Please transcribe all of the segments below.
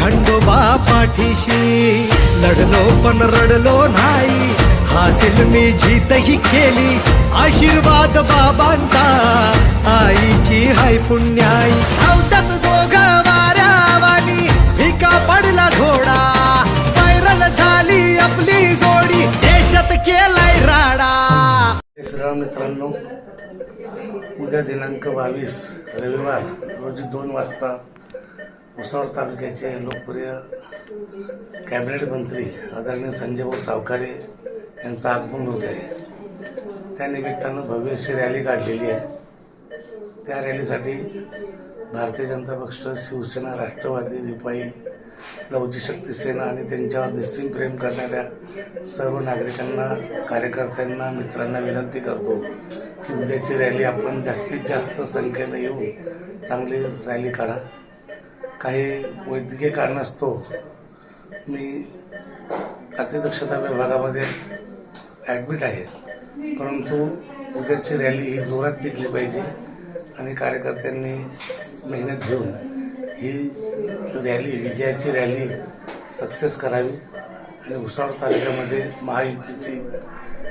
खंडोबा पाठीशी. लढलो पण रडलो नाही. हासिल मी जीतही केली. आशीर्वाद बाबांचा. आईची हाय पुण्याई. धावतात दोघ वाऱ्यावानी. भिका पडला घोडा. व्हायरल झाली आपली जोडी. देशात केलाय राडा. श्रीराम मित्रांनो उद्या दिनांक बावीस रविवार रोजी दोन वाजता भुसावळ तालुक्याचे लोकप्रिय कॅबिनेट मंत्री आदरणीय संजयभाऊ सावकारे यांचं आगमन होत आहे. त्यानिमित्तानं भव्य अशी रॅली काढलेली आहे. त्या रॅलीसाठी भारतीय जनता पक्ष शिवसेना राष्ट्रवादी रिपाई लवची शक्ती सेना आणि त्यांच्यावर निस्सीम प्रेम करणाऱ्या सर्व नागरिकांना कार्यकर्त्यांना मित्रांना विनंती करतो की उद्याची रॅली आपण जास्तीत जास्त संख्येनं येऊन चांगली रॅली काढा. काही वैद्यकीय कारणास्तव मी अतिदक्षता विभागामध्ये ॲडमिट आहे. परंतु उद्याची रॅली ही जोरात निघली पाहिजे आणि कार्यकर्त्यांनी मेहनत घेऊन ही रॅली विजयाची रॅली सक्सेस करावी आणि भुसावळ तालुक्यामध्ये महायुतीची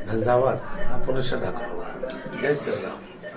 झंझावात हा पुरुष दाखवावा. जय श्रीराम.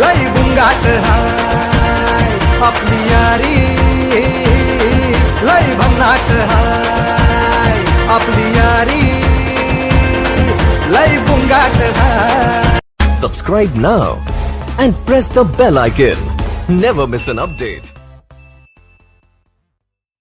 लई बुंगाट हाय आपली यारी लई भन्नाट हाय आपली यारी लई बुंगाट हाय Subscribe now and press the bell icon. Never miss an update.